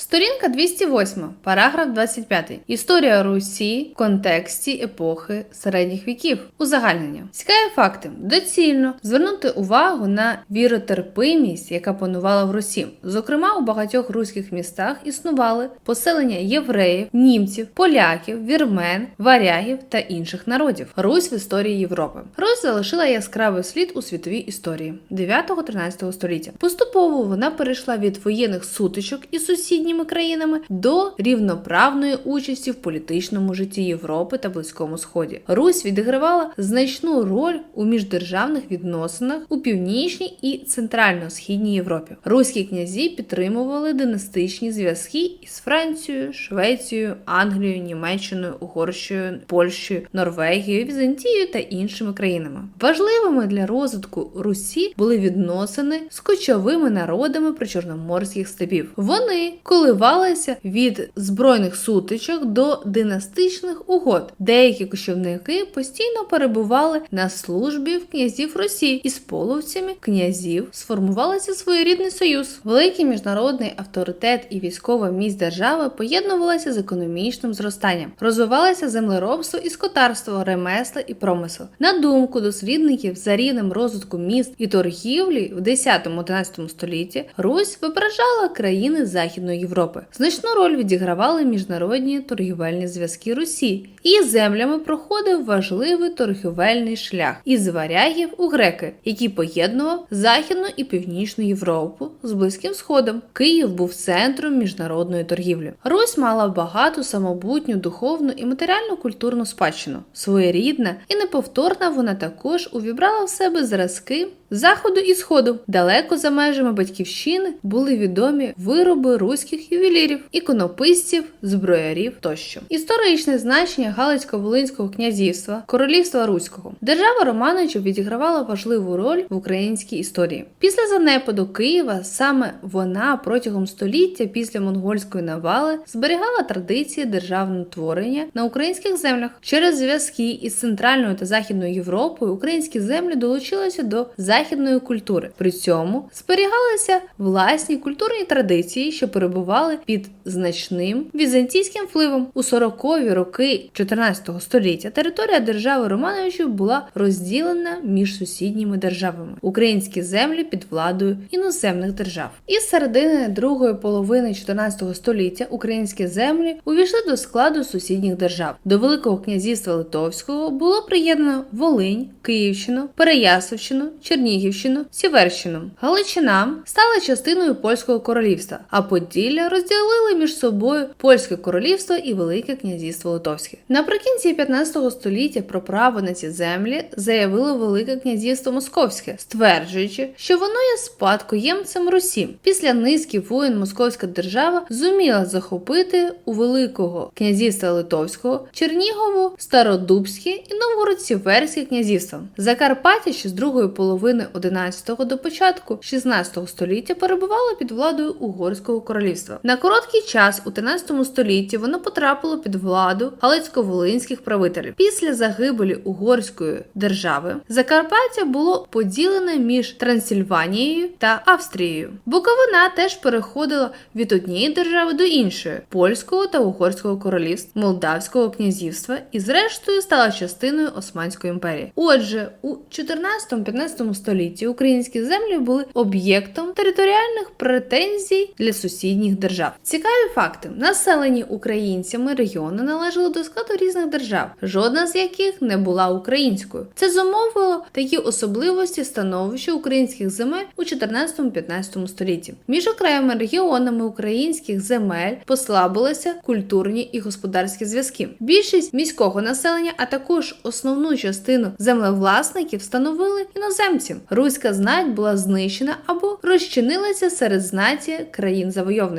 Сторінка 208, параграф 25. Історія Русі в контексті епохи середніх віків. Узагальнення. Цікаві факти. Доцільно звернути увагу на віротерпимість, яка панувала в Русі. Зокрема, у багатьох руських містах існували поселення євреїв, німців, поляків, вірмен, варягів та інших народів. Русь в історії Європи. Русь залишила яскравий слід у світовій історії 9-13 століття. Поступово вона перейшла від воєнних сутичок із сусідніми країнами до рівноправної участі в політичному житті Європи та Близькому Сході. Русь відігравала значну роль у міждержавних відносинах у північній і центрально-східній Європі. Руські князі підтримували династичні зв'язки із Францією, Швецією, Англією, Німеччиною, Угорщиною, Польщею, Норвегією, Візантією та іншими країнами. Важливими для розвитку Русі були відносини з кочовими народами причорноморських степів. Вони коливалися від збройних сутичок до династичних угод. Деякі кочівники постійно перебували на службі в князів Русі, і з половцями князів сформувалися своєрідний союз. Великий міжнародний авторитет і військова міць держави поєднувалися з економічним зростанням, розвивалося землеробство і скотарство, ремесла і промисел. На думку дослідників за рівнем розвитку міст і торгівлі в 10-11 столітті Русь випереджала країни Західної Європи. Значну роль відігравали міжнародні торгівельні зв'язки Русі. Її землями проходив важливий торгівельний шлях із варягів у греки, який поєднував Західну і Північну Європу з Близьким Сходом. Київ був центром міжнародної торгівлі. Русь мала багату самобутню духовну і матеріальну культурну спадщину. Своєрідна і неповторна вона також увібрала в себе зразки заходу і сходу. Далеко за межами батьківщини були відомі вироби руських ювелірів, іконописців, зброярів тощо. Історичне значення Галицько-Волинського князівства, королівства Руського. Держава Романовичів відігравала важливу роль в українській історії. Після занепаду Києва саме вона протягом століття після монгольської навали зберігала традиції державного творення на українських землях. Через зв'язки із центральною та західною Європою українські землі долучилися до західної культури. При цьому зберігалися власні культурні традиції, що перебували під значним візантійським впливом. У 40-ві роки 14 століття територія держави Романовичів була розділена між сусідніми державами. Українські землі під владою іноземних держав. Із середини другої половини 14 століття українські землі увійшли до складу сусідніх держав. До Великого князівства Литовського було приєднано Волинь, Київщину, Переяславщину, Чернігівщину, Сіверщину. Галичина стала частиною польського королівства, а Поділля розділили між собою польське королівство і Велике князівство Литовське. Наприкінці 15 століття про право на ці землі заявило Велике князівство Московське, стверджуючи, що воно є спадкоємцем Русі. Після низки воїн Московська держава зуміла захопити у Великого князівства Литовського Чернігову, Стародубське і Новгород-Сіверське князівства. Закарпаття ще з другої половини 11-го до початку 16 століття перебувало під владою Угорського королівства. На короткий час у 13 столітті воно потрапило під владу галицько-волинських правителів. Після загибелі угорської держави Закарпаття було поділене між Трансильванією та Австрією. Буковина теж переходила від однієї держави до іншої польського та угорського королівств, Молдавського князівства і, зрештою, стала частиною Османської імперії. Отже, у 14-15 столітті українські землі були об'єктом територіальних претензій для сусідніх держав. Цікаві факти: населені українцями регіони належали до складу різних держав, жодна з яких не була українською. Це зумовило такі особливості становища українських земель у 14-15 столітті. Між окремими регіонами українських земель послабилися культурні і господарські зв'язки. Більшість міського населення, а також основну частину землевласників становили іноземці. Руська знать була знищена або розчинилася серед знаті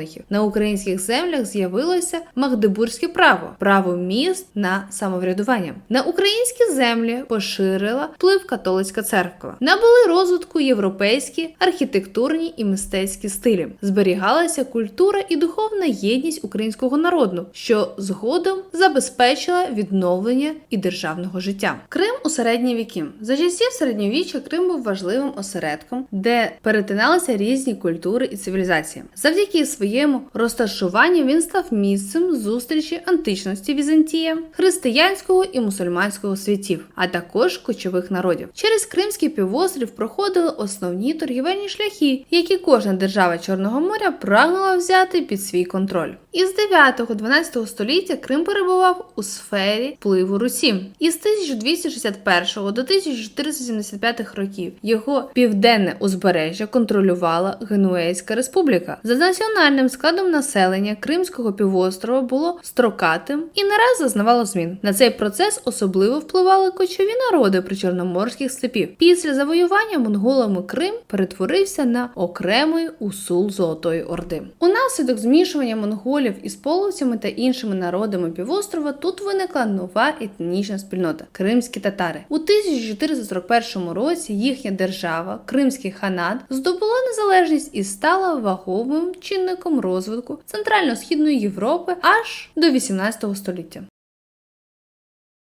країн-завойовників. На українських землях з'явилося магдебурзьке право, право міст на самоврядування. На українські землі поширила вплив католицька церква. Набули розвитку європейські архітектурні і мистецькі стилі. Зберігалася культура і духовна єдність українського народу, що згодом забезпечила відновлення і державного життя. Крим у середні віки за часів середньовіччя Крим був важливим осередком, де перетиналися різні культури і цивілізації. Завдяки своїй своєму розташуванні він став місцем зустрічі античності Візантія, християнського і мусульманського світів, а також кочових народів. Через Кримський півострів проходили основні торгівельні шляхи, які кожна держава Чорного моря прагнула взяти під свій контроль. Із 9-12 століття Крим перебував у сфері впливу Русі. Із 1261 до 1475 років його південне узбережжя контролювала Генуейська республіка. За національним складом населення Кримського півострова було строкатим і не раз зазнавало змін. На цей процес особливо впливали кочові народи причорноморських степів. Після завоювання монголами Крим перетворився на окремий усул Золотої Орди. Унаслідок змішування монголів із половцями та іншими народами півострова тут виникла нова етнічна спільнота кримські татари. У 1441 році їхня держава, Кримський ханат, здобула незалежність і стала ваговим чинником розвитку центрально-східної Європи аж до 18 століття.